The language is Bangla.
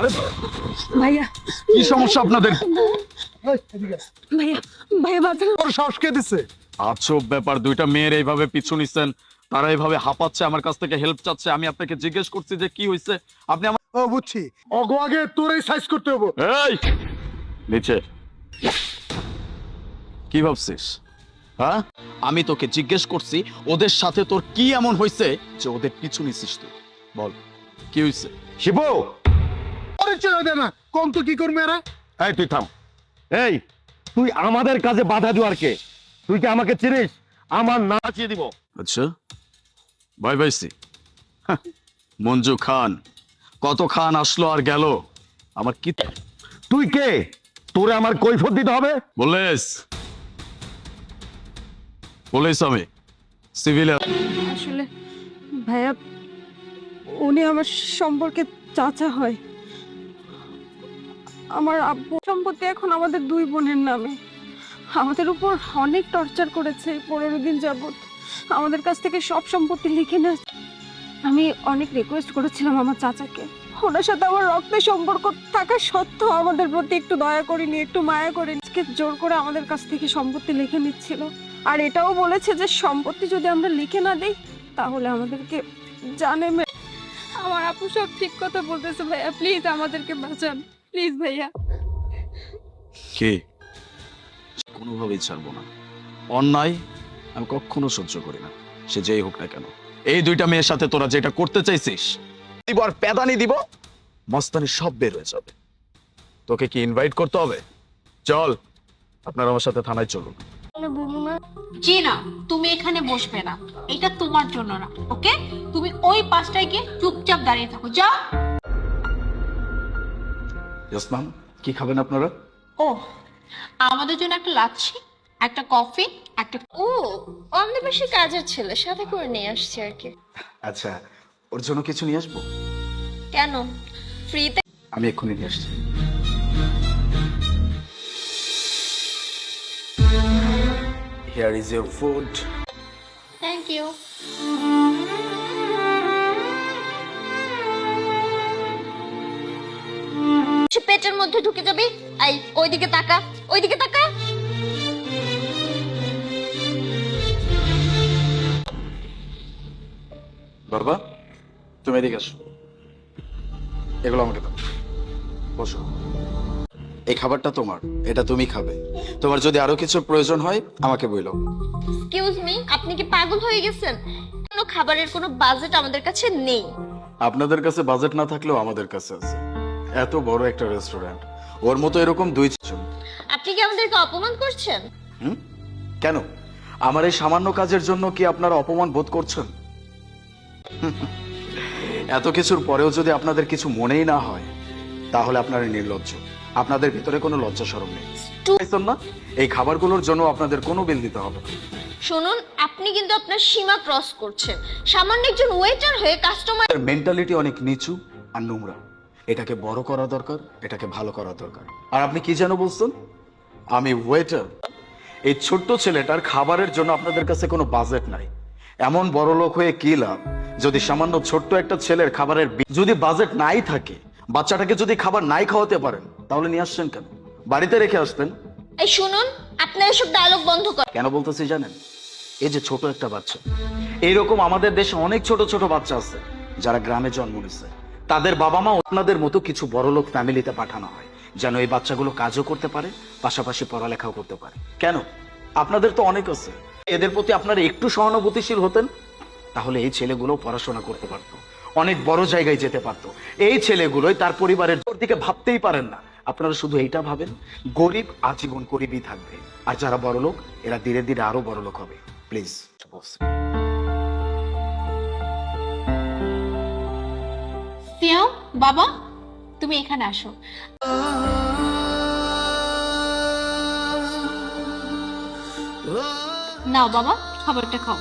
ভাইয়া। কি সমস্যা আপনাদের? ভাইয়া ভাইয়া বাঁচান। তোর সাহস কে দিচ্ছে আজব ব্যাপার দুইটা মেয়ের এইভাবে পিছু নিচ্ছেন তারা এইভাবে হাঁপাচ্ছে আমার কাছ থেকে হেল্প চাচ্ছে আমি আপনাকে জিজ্ঞেস করছি যে কি হয়েছে আপনি আমার ও বুঝছি। অগো আগে তোর এই সাইজ করতে হব। এই! নিচে। কি ভাবছিস? হ্যাঁ? আমি তোকে জিজ্ঞেস করছি ওদের সাথে তোর কি এমন হয়েছে যে ওদের পিছু নিছিস তুই? বল কি হয়েছে শিবু! পরিচয় দে না। কম তো কি করবি এরা এই তুই থাম। এই তুই আমাদের কাজে বাধা দেওয়ার কে? তুই কি আমাকে চিনিস? আমার নাচিয়ে দিব। আচ্ছা ভাই ভাইসি মঞ্জু খান কত খান আসলো আর গেল? আমার কি তুই কে? তোরে আমার কৈফত দিতে হবে? বলেস। বলেস আমি। সিভিল আসলে ভাইয়া উনি আমার সম্পর্কে চাচা হয়। আমার আব্বু সম্পত্তি এখন আমাদের দুই বোনের নামে। আমাদের উপর অনেক টর্চার করেছে পনেরো দিন যাবত আমাদের কাছ থেকে সব সম্পত্তি লিখে না আমি অনেক রিকোয়েস্ট করেছিলাম আমার চাচাকে। ওনার সাথে আমার রক্তের সম্পর্ক থাকা সত্ত্বেও আমাদের প্রতি একটু দয়া করিনি, একটু মায়া করে আজকে জোর করে আমাদের কাছ থেকে সম্পত্তি লিখে নিচ্ছিল। আর এটাও বলেছে যে সম্পত্তি যদি আমরা লিখে না দিই, তাহলে আমাদেরকে জানে আমার আপু সব ঠিক কথা বলতেছে ভাইয়া। প্লিজ আমাদেরকে বাঁচান। প্লিজ ভাইয়া। কে? কোনোভাবেই ছাড়বো না। অন্যায় আমি কখনো সহ্য করি না। সে যেই হোক না কেন। এই দুইটা মেয়ের সাথে তোরা যেটা করতে চাইছিস দিব আর প্যাদানি দিব মস্তানি সব বের হয়ে যাবে। তোকে কি ইনভাইট করতে হবে? চল আপনারা আমার সাথে থানায় চলুন। জি না তুমি এখানে বসবে না। এটা তোমার জন্য না ওকে? তুমি ওই পাশটায় গিয়ে চুপচাপ দাঁড়িয়ে থাকো যাও। ইসলাম কি খাবেন আপনারা? ও আমাদের জন্য একটা লাচ্ছি একটা কফি একটা ও আমাদের বেশি কাজের ছেলে সাথে করে নিয়ে আসছে আর কি। আচ্ছা ওর জন্য কিছু নিয়ে আসব? কেন? ফ্রিতে? আমি এক্ষুনি নিয়ে আসছি। Here is your food. Thank you পেটের মধ্যে ঢুকে যাবি। আই ওইদিকে তাকা ওইদিকে তাকা। বাবা তুমি এদিকে আসো। এগুলো আমাকে দাও। বসো। এই খাবারটা তোমার এটা তুমি খাবে। তোমার যদি আরও কিছু প্রয়োজন হয় আমাকে বইলো এক্সকিউজ মি আপনি কি পাগল হয়ে গেছেন? কোনো খাবারের কোনো বাজেট আমাদের কাছে নেই। আপনাদের কাছে বাজেট না থাকলেও আমাদের কাছে আছে। এত বড় একটা রেস্টুরেন্ট ওর মতো এরকম দুই জন। আপনি কি আমাদেরকে অপমান করছেন? হুম? কেন? আমার এই সামান্য কাজের জন্য কি আপনারা অপমান বোধ করছেন? এত কিছুর পরেও যদি আপনাদের কিছু মনেই না হয় তাহলে আপনারা নির্লজ্জ। আপনাদের ভিতরে কোনো লজ্জা সরম নেই। না? এই খাবারগুলোর জন্য আপনাদের কোনো বিল দিতে হবে না। শুনুন আপনি কিন্তু আপনার সীমা ক্রস করছেন। সামান্য একজন ওয়েটার হয়ে কাস্টমার মেন্টালিটি অনেক নিচু আর নোংরা। এটাকে বড় করা দরকার এটাকে ভালো করা দরকার। আর আপনি কি যেন বলছেন? আমি ওয়েটার এই ছোট্ট ছেলেটার খাবারের জন্য আপনাদের কাছে কোনো বাজেট নাই। এমন বড় লোক হয়ে কি লাভ? যদি সামান্য ছোট্ট একটা ছেলের খাবারের যদি বাজেট নাই থাকে বাচ্চাটাকে যদি খাবার নাই খাওয়াতে পারেন তাহলে নিয়ে আসছেন কেন? বাড়িতে রেখে আসতেন এই শুনুন আপনার এসব ডায়লগ বন্ধ করেন কেন বলতেছি জানেন? এই যে ছোট একটা বাচ্চা। এইরকম আমাদের দেশে অনেক ছোট ছোট বাচ্চা আছে যারা গ্রামে জন্ম নিছে। তাদের বাবা মা ওনাদের মতো কিছু বড়লোক ফ্যামিলিতে পাঠানো হয়, যেন এই বাচ্চাগুলো কাজও করতে পারে, পাশাপাশি পড়ালেখাও করতে পারে। কেন? আপনাদের তো অনেক আছে। এদের প্রতি আপনারা একটু সহানুভূতিশীল হতেন, তাহলে এই ছেলেগুলো পড়াশোনা করতে পারতো। অনেক বড় জায়গায় যেতে পারতো। এই ছেলেগুলোই তার পরিবারের দিকে ভাবতেই পারেন না। আপনারা শুধু এইটা ভাবেন, গরিব আজীবন গরিবই থাকবে। আর যারা বড় লোক এরা ধীরে ধীরে আরও বড় লোক হবে। প্লিজ বাবা তুমি এখানে আসো। নাও বাবা খাবারটা খাও।